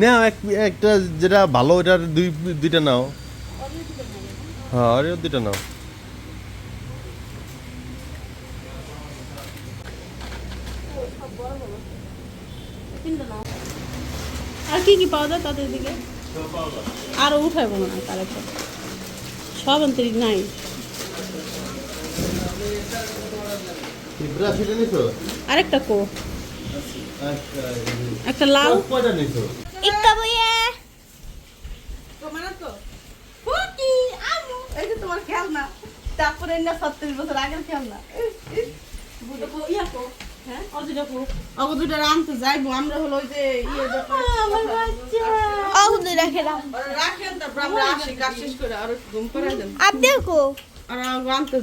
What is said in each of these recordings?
নাও এক একটা যেটা ভালো ওটার দুই দুইটা নাও। হ্যাঁ আরে দুইটা নাও। আর কি কি পাওয়া যায় তাদের দিকে? আরও উঠাইবো না কালেকশন সব আন্তরিক নাই। আরেকটা কো। আচ্ছা একটা নিছো? ইক্কা বইয়ে। তোমার তো? ফুটি এই যে তোমার খেলনা। তারপরে না সত্তর বছর আগের খেলনা। বুঝো কো ইয়া কো হ্যাঁ অজুটা কো অগো দুটো আনতে যাইবো আমরা হলো যে ইয়ে বাচ্চা আউদে রাখেন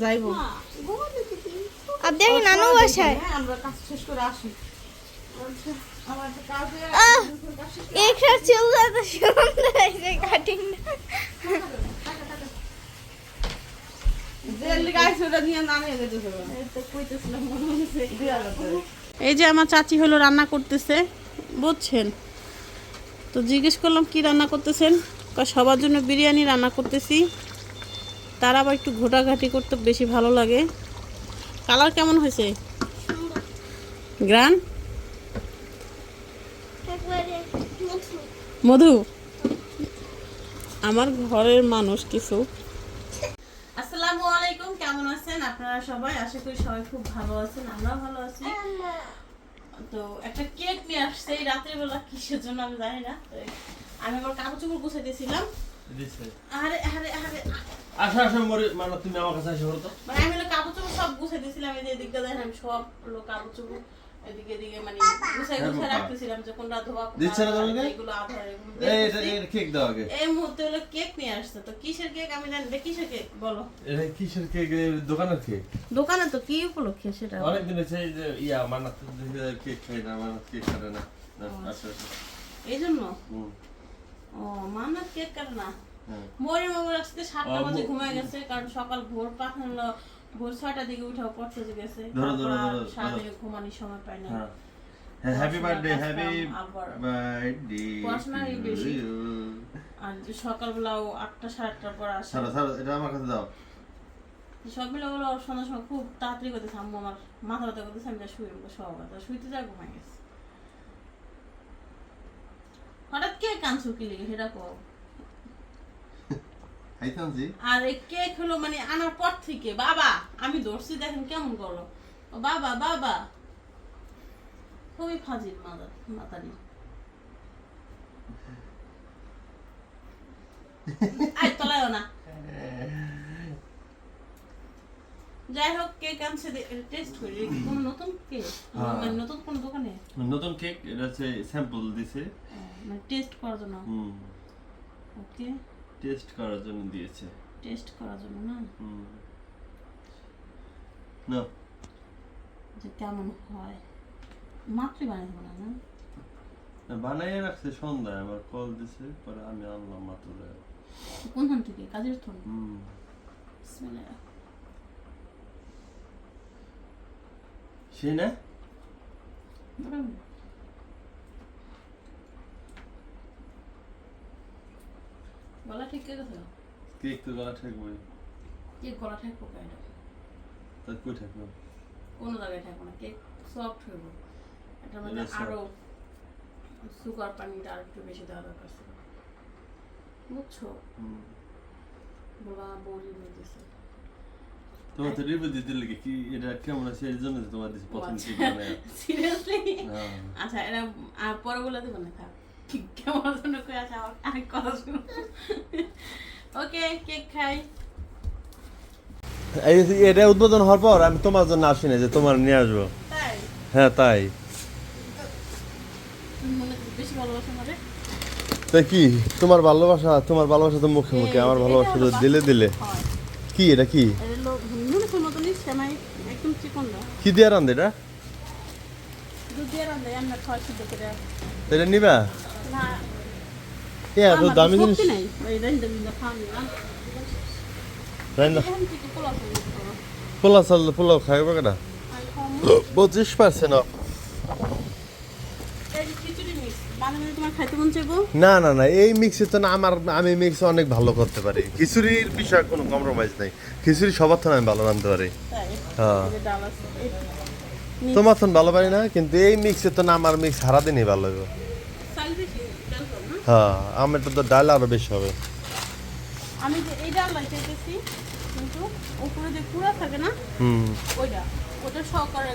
যাইবো আপ দেখি নানু বাসায় আমরা কাজ শেষ করে হয়েছে কাটিংটা এই যে আমার চাচি হলো রান্না করতেছে, বুঝছেন? তো জিজ্ঞেস করলাম, কি রান্না করতেছেন? সবার জন্য বিরিয়ানি রান্না করতেছি। তার আবার একটু ঘোটাঘাটি করতে বেশি ভালো লাগে। কালার কেমন হয়েছে? গ্রান? মধু? আমার ঘরের মানুষ কিছু আসসালামু আলাইকুম কেমন আছেন আপনারা সবাই আশা করি সবাই খুব ভালো আছেন আমরাও ভালো আছি। তো একটা কেক নিয়ে আসছে এই রাতের বেলা কিসের জন্য আমি জানি না আমি আমার কাপড় চোপড় গুছাইতেছিলাম আরে আরে আরে আসা আসা মরে মানে তুমি আমার কাছে আসে তো। মানে আমি কাপড় চোপড় সব গুছাইতেছিলাম এই যে দিকটা দেখেন সব কাপড় চোপড় এদিকে এদিকে মানে গুছাই হ্যাঁ, গুছাই রাখতেছিলাম যে কোনটা ধোয়া দিচ্ছে না তোমাকে? এগুলো আধার এই এটা এর কেক দাও আগে। এই মুহূর্তে হলো কেক নিয়ে আসছে। তো কিসের কেক আমি জানি না, কিসের কেক বলো। এটা কিসের কেক দোকানের কেক দোকানে তো কি উপলক্ষে সেটা? অনেকদিন হচ্ছে যে ইয়া মান্নাত কেক খাই না মান্নাত কেক খাবে না। না, আচ্ছা আচ্ছা এই জন্য ও কেক কাটে না। মরি মামার আজকে সাতটা বাজে ঘুমায় গেছে কারণ সকাল ভোর পাঠানো ভোর ছয়টার দিকে উঠে পড়তে গেছে। ধরো, ধরো, ধরো, সারাদিনে ঘুমানোর সময় পায় না। হ্যাঁ। হ্যাপি বার্থডে হ্যাপি বার্থডে পড়াশোনারই বেশি। আর সকালবেলাও আটটা সাড়ে আটটার পর আসে। সারা সারা এটা আমার কাছে দাও। সব মিলে বলো সন্ধ্যার সময় খুব তাড়াতাড়ি করতেছে আম্মু আমার মাথা ব্যথা করতেছে আমি যা শুয়ে সব শুইতে যা ঘুমাই গেছে। হঠাৎ কে কানছো কি লেগে সেটা কও। খাইতাম জি আর এই কেক হলো মানে আনার পর থেকে বাবা আমি ধরছি দেখেন কেমন করল বাবা বাবা। খুবই ফাজিল মাদার মাতারি। আই তলায়ও না। যাই হোক কেক আনছে টেস্ট করি। কোনো নতুন কেক? হ্যাঁ। মানে নতুন কোন দোকানে? নতুন কেক এটা হচ্ছে স্যাম্পল দিছে। মানে টেস্ট করার জন্য। ওকে টেস্ট করার জন্য দিয়েছে। টেস্ট করার জন্য না? না। যে কেমন হয়? মাত্রই বানাইবো না না? বানাইয়ে রাখছে সন্ধ্যায় আমার কল দিছে পরে আমি আনলাম মাত্র কোনখান থেকে? কাজের থন? হুম। সে না। গলা ঠিক গেছে? কেক তো গলা ঠেকবই কে গলা ঠেকবো কেন তার কই ঠেকবো কোনো জায়গায় ঠেকবো না কেক সফট হইব মধ্যে এটা। আরও সুগার পানিটা আর একটু বেশি দেওয়া দরকার ছিল। বুঝছ? বাবা বলি তোমার তো রিভিউ দিতে লাগে কি এটা কেমন আছে? এর জন্য তোমার দিছে প্রথম কেক বানায় সিরিয়াসলি হ্যাঁ। আচ্ছা এটা আর পরে বলে দেবো না থাক। কেমন জন্য কই আছে আরেক কথা শুনো। ওকে কেক খাই। এই এটা উদ্বোধন হওয়ার পর আমি তোমার জন্য আসি না যে তোমার নিয়ে আসব। হ্যাঁ তাই। তাই কি? তোমার ভালোবাসা তোমার ভালোবাসা তো মুখে মুখে আমার ভালোবাসা তো দিলে দিলে। কি এটা কি? কি দিয়ে রান্ধে এটা? এটা নিবা? এ এত দামি জিনিস। পোলাও চাল পোলাও খাইবে কেনা পঁচিশ পার্সেন্ট অফ? না না না এই মিক্সে তো না আমার আমি মিক্স অনেক ভালো করতে পারি। খিচুড়ির বিষয়ে কোনো কম্প্রোমাইজ নাই। খিচুড়ি সবার থেকে আমি ভালো রাঁধতে পারি। হ্যাঁ। তোমার ভালো পারি না কিন্তু এই মিক্সে তো না আমার মিক্স সারাদিনই ভালো হবে চাল বেশি, ডাল কম, না? হ্যাঁ আমার তো ডাল আরও বেশি হবে। আমি যে এই ডালটাই চাইতেছি কিন্তু উপরে যে কুড়া থাকে না হুম। ওইটা ওটা সহকারে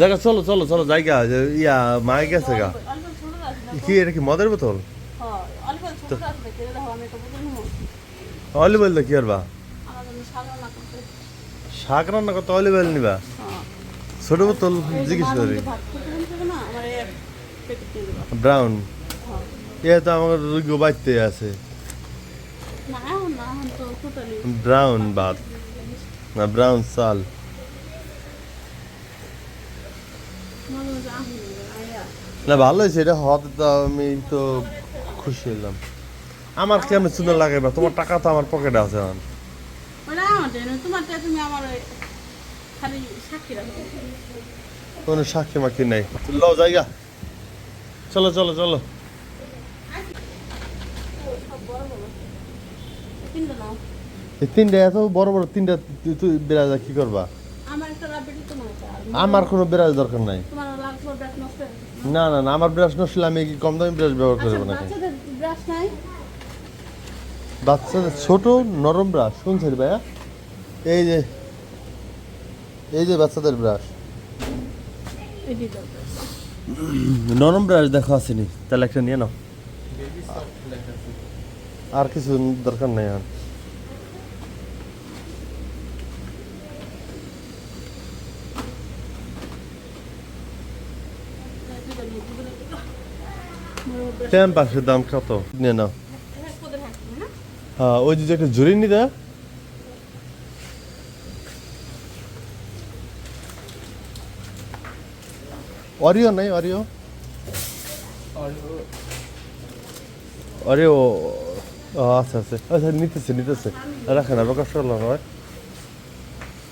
জায়গা চলো চলো চলো জায়গা ইয়া মায়ে গেছে গা। কি এটা কি মদের বোতল? হ্যাঁ, অলিভ অয়েল কি করবা করতে। শাক রান্না করতে অলিভ অয়েল নিবা? হ্যাঁ। ছোট বোতল জিজ্ঞেস করি। ব্রাউন এ তো আমার রুগো বাইতে আছে। না না ব্রাউন ভাত না ব্রাউন চাল না ভালো এটা হওয়াতে তো আমি তো খুশি হলাম। আমার কেমন সুন্দর লাগে বা তোমার টাকা তো আমার পকেটে আছে এখন। রাখো। কোনো সাক্ষী মাক্ষী নেই। লো জায়গা। চলো চলো চলো সব বড় বড় কিনতে নাও এই তিনটা এত বড় বড় তিনটা তুই বিরাজ কি করবা? আমার কোনো বিরাজ দরকার নাই। না না না আমার ব্রাশ নষ্ট আমি কি কম দামি ব্রাশ ব্যবহার আচ্ছা করব নাকি? ব্রাশ নাই? বাচ্চাদের ছোট নরম ব্রাশ শুনছেন ভাইয়া? এই যে এই যে বাচ্চাদের ব্রাশ। নরম ব্রাশ দেখো আসেনি তাহলে একটা নিয়ে নাও। আর কিছু দরকার নেই আর। পাশের দাম কত? নিয়ে নাও। হ্যাঁ ওই যে একটা জুড়ি নি দা। অরিও নাই অরিও অরিও ও আচ্ছা আচ্ছা। আচ্ছা নিতেছে নিতেছে। রাখে না প্রকাশ করলাম হয়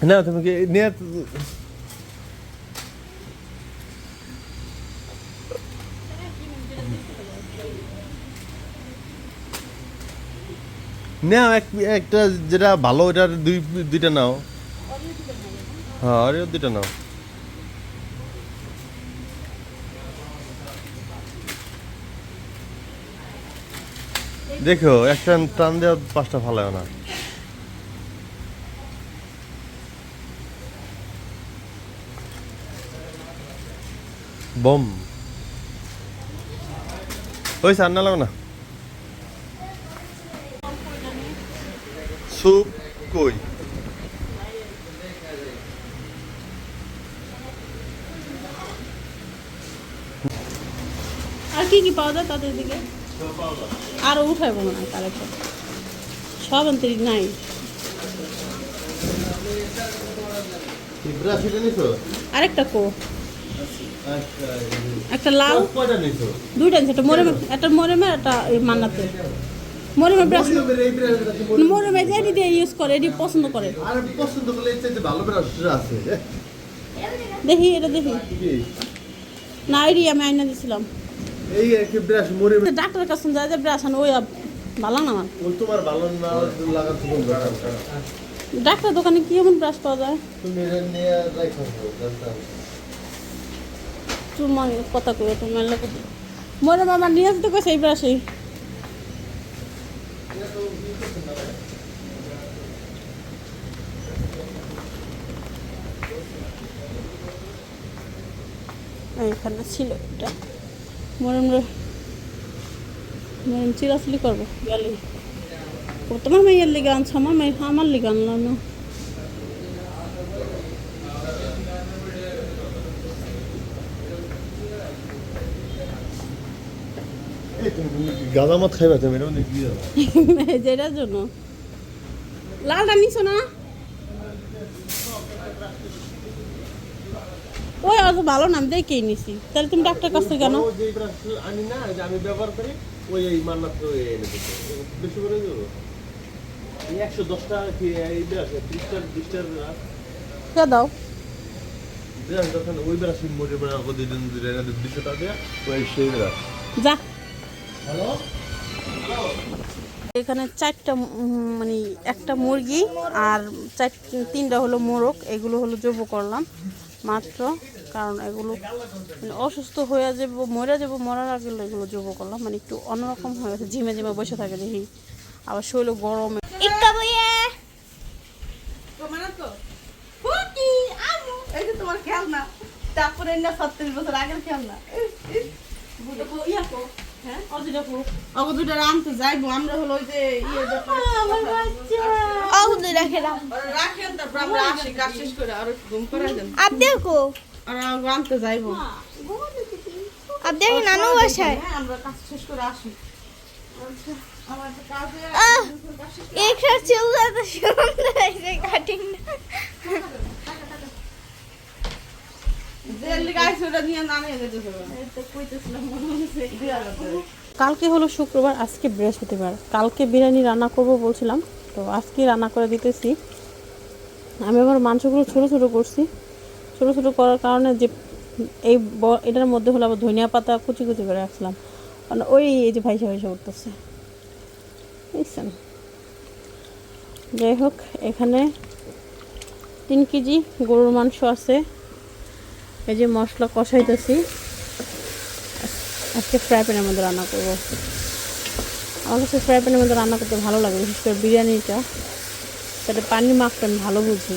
না, তুমি কি, নিয়ে নাও, এক একটা যেটা ভালো ওটার দুই দুইটা নাও। হ্যাঁ অরিও দুইটা নাও। দেখো, একটা টান দেওয়া পাঁচটা ফালায় না। বম। ওই সার না লাগো না। স্যুপ কই? আর কি কি পাওয়া যায় তাদের দিকে? আরও উঠাইবো না কালেকশন সব আন্তরিক নাই। আরেকটা কো। আচ্ছা একটা লাল। কয়টা নিছো? দুইটা একটা মরেমে একটা মরেমে একটা মান্নাতে। মরেমে ব্রাশ মরেমে? এটি দিয়ে ইউজ করে এটি পছন্দ করে। আর পছন্দ করলে চাইতে ভালো ব্রাশ আছে। দেখি এটা দেখি। না এটি আমি আইনা দিছিলাম। এই একটি ব্রাশ মরে ডাক্তারের কাছে যায় যে ব্রাশ আন ওই ভালো না আমার। তোমার ভালো না লাগাতে কোন ডাক্তার দোকানে কি এমন ব্রাশ পাওয়া যায়? তুমি নিয়ে রাখো তোমার কথা কই তোমার লোক মরে মামা নিয়ে আসতে এই ব্রাশই এইখানে ছিল এটা। মরম মরম চিরাচুলি করব। গেলে তোমার মেয়ের লিগে আনছো আমার মেয়ে আমার লিগে আনলাম না। গাঁদা মত খাইবা তুমি? এটা কি যেটার জন্য। লালটা নিছো না? ওই অত ভালো নাম দেখেই নিছি। তাহলে তুমি ডাক্তার কাছ কেন আনি না যে আমি ব্যবহার করি ওই এই মান্নাত ওই এনে দিতে বেশি করে দেবো একশো দশ টাকা কি ত্রিশটার কে দাও? ওই বেড়া সিম মোটে দিন দুশো টাকা দেয়া। ওই সেই যা। হ্যালো? এখানে চারটা মানে একটা মুরগি আর চার তিনটা হলো মোরগ এগুলো হলো জব করলাম। মাত্র কারণ এগুলো মানে অসুস্থ হয়ে যাব মরে যাব মরার আগে এগুলো জব করলাম। মানে একটু অন্যরকম হয়ে গেছে ঝিমে ঝিমে বসে থাকে দেখি। আবার শরীর গরমে। তোমার খেলনা। তারপরে না সত্তর বছর আগের খেলনা। অগো আনতে যাইবো আমরা হলো ওই যে ইয়ে আউ দুই রাখেন তারপর আমরা আসি কাজ শেষ করে আর ঘুম করে দেন। আপ দেখো। আর আনতে যাইবো। আপ দেখি নানু বাসায়। হ্যাঁ আমরা কাজ শেষ করে আসি। আচ্ছা, আমার তো কাজে আহ একটা চুল এত সুন্দর হয়েছে কাটিংটা কালকে হলো শুক্রবার, আজকে বৃহস্পতিবার। কালকে বিরিয়ানি রান্না করব বলছিলাম, তো আজকে রান্না করে দিতেছি। আমি আমার মাংসগুলো ছোটো ছোটো করছি। ছোটো ছোটো করার কারণে যে এই এটার মধ্যে হলো আবার ধনিয়া পাতা কুচি কুচি করে রাখছিলাম। মানে ওই এই যে ভাইসা ভাইসা উঠতেছে। বুঝছেন? যাই হোক, এখানে তিন কেজি গরুর মাংস আছে। এই যে মশলা কষাইতেছি। আজকে ফ্রাই প্যানের মধ্যে রান্না করব। আমার কাছে ফ্রাই প্যানের মধ্যে রান্না করতে ভালো লাগে, বিশেষ করে বিরিয়ানিটা। তাতে পানি মাখতে আমি ভালো বুঝি।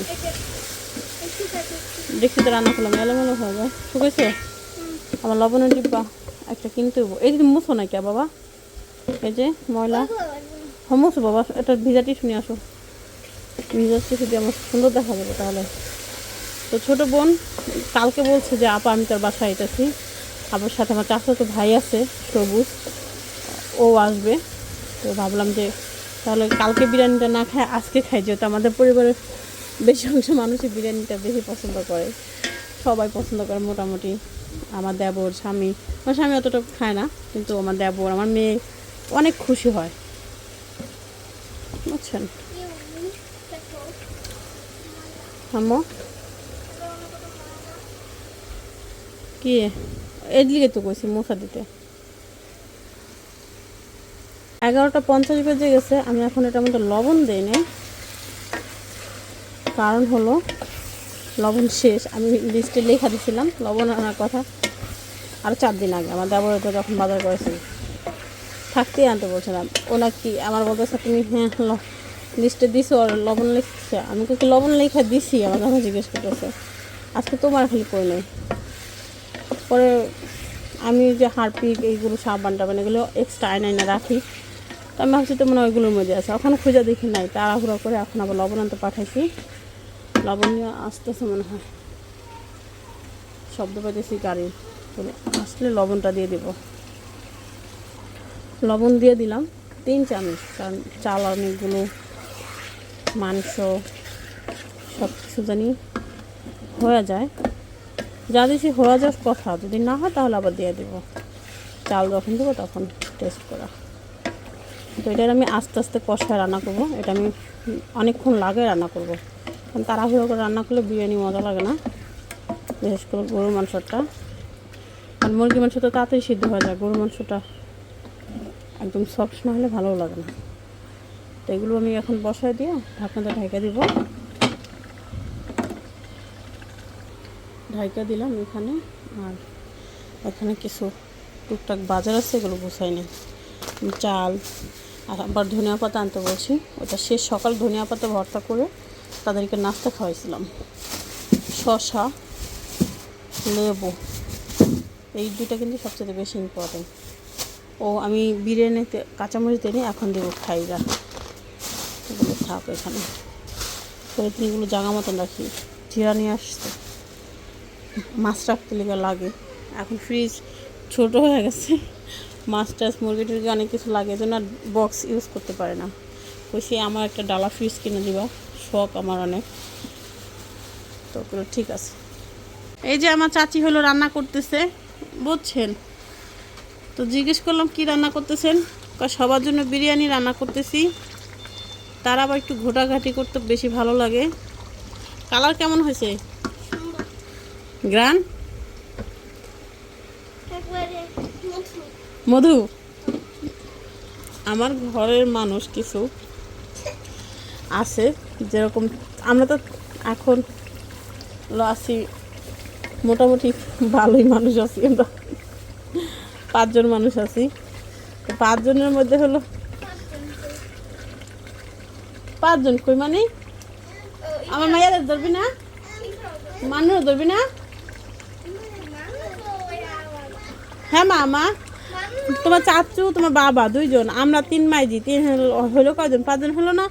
দেখতে রান্না করলাম, এলোমেলো হয়ে যায়। শুকেছে আমার লবণের ডিব্বা একটা কিনতে। এই যে মুছো না কে বাবা? এই যে ময়লা। হ্যাঁ বাবা, এটা ভিজা টিস্যু নিয়ে আসো। ভিজা টিস্যু দিয়ে আমার সুন্দর দেখা যাবে তাহলে। তো ছোট বোন, কালকে বলছে যে, আপা, আমি তার বাসায় আইতেছি। আপার সাথে আমার চাচা তো ভাই আছে, সবুজ। ও আসবে। তো ভাবলাম যে, তাহলে কালকে বিরিয়ানিটা না খায়, আজকে খাই, যেহেতু আমাদের পরিবারের বেশি অংশ মানুষই বিরিয়ানিটা বেশি পছন্দ করে। সবাই পছন্দ করে মোটামুটি। আমার দেবর, স্বামী, আমার স্বামী অতটা খায় না, কিন্তু আমার দেবর, আমার মেয়ে অনেক খুশি হয়। বুঝছেন? আম্মু? কি? এদিকে তো কইছি মশা দিতে। এগারোটা পঞ্চাশ বেজে গেছে, আমি এখন এটার মধ্যে লবণ দিই নাই। কারণ হলো, লবণ শেষ। আমি লিস্টে লেখা দিছিলাম, লবণ আনার কথা। আর চার দিন আগে, আমার দেবর যখন বাজার করেছি থাকতেই আনতে বলছিলাম ও নাকি আমার বলতেছে, তুমি হ্যাঁ লিস্টে দিছো আর লবণ লিখছে। আমি কি লবণ লেখা দিছি। আমার যখন জিজ্ঞেস করতেছে, আজকে তোমার খালি কই নাই? পরে আমি যে হারপিক, এইগুলো সাবান টাবান, এগুলো এক্সট্রা আয়না আয়না রাখি। তো আমি ভাবছি তো মনে ওইগুলোর মধ্যে আছে। ওখানে খুঁজে দেখি নাই। তাড়াহুড়ো করে এখন আবার লবণ আনতে পাঠাইছি। লবণ নিয়ে আসতেছে মনে হয়। শব্দ পাইতেছি গাড়ির আসলে লবণটা দিয়ে দেব। লবণ দিয়ে দিলাম তিন চামচ। কারণ চাল অনেকগুলো মাংস সব কিছু জানি হয়ে যায়। যা দিছি হয়ে যাওয়ার কথা। যদি না হয় তাহলে আবার দিয়ে দেবো। চাল যখন দেবো তখন টেস্ট করা। তো এটার আমি আস্তে আস্তে কষায় রান্না করব। এটা আমি অনেকক্ষণ লাগে রান্না করব। কারণ তাড়াহুড়ো করে রান্না করলে বিরিয়ানি মজা লাগে না। বিশেষ করে গরুর মাংসটা। আর মুরগি মাংস তো তাড়াতাড়ি সিদ্ধ হয়ে যায়। গরুর মাংসটা একদম সফট না হলে ভালোও লাগে না। তো এগুলো আমি এখন বসায় দিয়ে ঢাকনাটা ঢেকে দিব। ঢাইকা দিলাম এখানে, আর এখানে কিছু টুকটাক বাজার আছে, এগুলো গুছাই নিই। চাল আর আবার ধনিয়া পাতা আনতে বলছি। ওটা শেষ সকাল ধনিয়া পাতা ভর্তা করে তাদেরকে নাস্তা খাওয়াইছিলাম। শশা লেবু, এই দুইটা কিন্তু সবচেয়ে বেশি ইম্পর্টেন্ট ও, আমি বিরিয়ানিতে কাঁচামরিচ দিই এখন দেবো খাইরা এগুলো থাক এখানে। পলিথিনগুলো জাগা মতন রাখি। জিরা নিয়ে আসছে। মাছ রাখতে লেগে লাগে। এখন ফ্রিজ ছোট হয়ে গেছে। মাছ টাছ, মুরগি টুরগি অনেক কিছু লাগে, এজন্য বক্স ইউজ করতে পারে না। কইছি, আমার একটা ডালা ফ্রিজ কিনে দিবা। শখ আমার অনেক। তো ঠিক আছে। এই যে আমার চাচি হলো রান্না করতেছে, বুঝছেন? তো জিজ্ঞেস করলাম, কি রান্না করতেছেন? সবার জন্য বিরিয়ানি রান্না করতেছি। তার আবার একটু ঘোটাঘাটি করতে বেশি ভালো লাগে। কালার কেমন হয়েছে? গ্রান? মধু। আমার ঘরের মানুষ কিছু আছে যেরকম আমরা তো এখন আছি মোটামুটি ভালোই মানুষ আছি আমরা। পাঁচজন মানুষ আছি। তো পাঁচজনের মধ্যে হলো পাঁচজন কই মানে? আমার মায়ের ধরবি না? মানুষ ধরবি না? হ্যাঁ মা মা তোমার চাচু, তোমার বাবা দুইজন, আমরা তিন মাইজি। তিন হলো- কয়জন? পাঁচজন হলো না?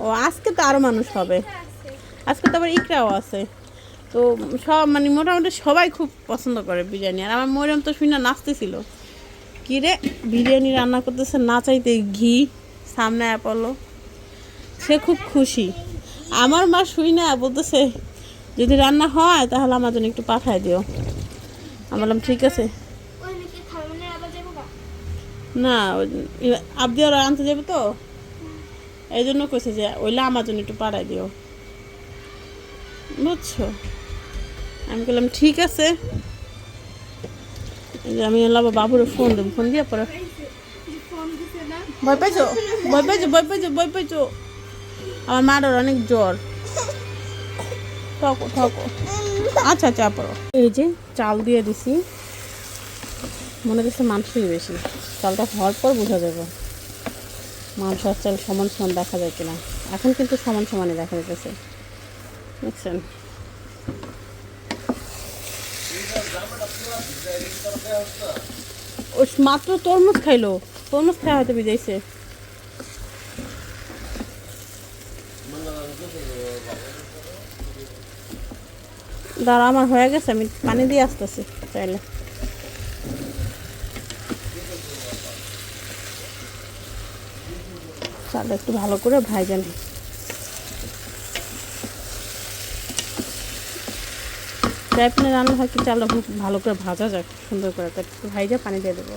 ও, আজকে তো আরও মানুষ হবে। আজকে তো আবার ইকরাও আছে। তো সব মানে মোটামুটি সবাই খুব পছন্দ করে বিরিয়ানি। আর আমার মরিয়ম তো শুনে নাচতেছিল। কি রে, বিরিয়ানি রান্না করতেছে, না চাইতে ঘি, সামনে অ্যাপলো সে খুব খুশি। আমার মা শুই না বলতেছে, যদি রান্না হয়, তাহলে আমার জন্য একটু পাঠায় দিও। আমি বললাম ঠিক আছে? না আবদি ওরা আনতে যাবে তো? এই জন্য কইছে যে ওইলে আমার জন্য একটু পাঠাই দিও। বুঝছ? আমি বললাম ঠিক আছে। আমি বললাম বাবুরে ফোন দেবো ফোন দিয়ে পরে। ভয় পাইছো? ভয় পাইছো ভয় পাইছো ভয় পাইছো। আমার মার অনেক জ্বর। ঠকো ঠকো। আচ্ছা আচ্ছা পড়ো এই যে চাল দিয়ে দিছি। মনে হচ্ছে মাংসই বেশি। চালটা হওয়ার পর বোঝা যাবে। মাংস আর চাল সমান সমান দেখা যায় কিনা। এখন কিন্তু সমান সমানই দেখা যাইতেছে। বুঝছেন? মাত্র তরমুজ খাইলো। তরমুজ খাওয়া হয়তো বিজাইছে দাঁড়া, আমার হয়ে গেছে, আমি পানি দিয়ে আসতেছি, চাইলে। চালটা একটু ভালো করে ভাইজান ফ্রাই প্যানে রান্না হয় কি, চালটা খুব ভালো করে ভাজা যাক, সুন্দর করে একটু ভাইজা পানি দিয়ে দেবো।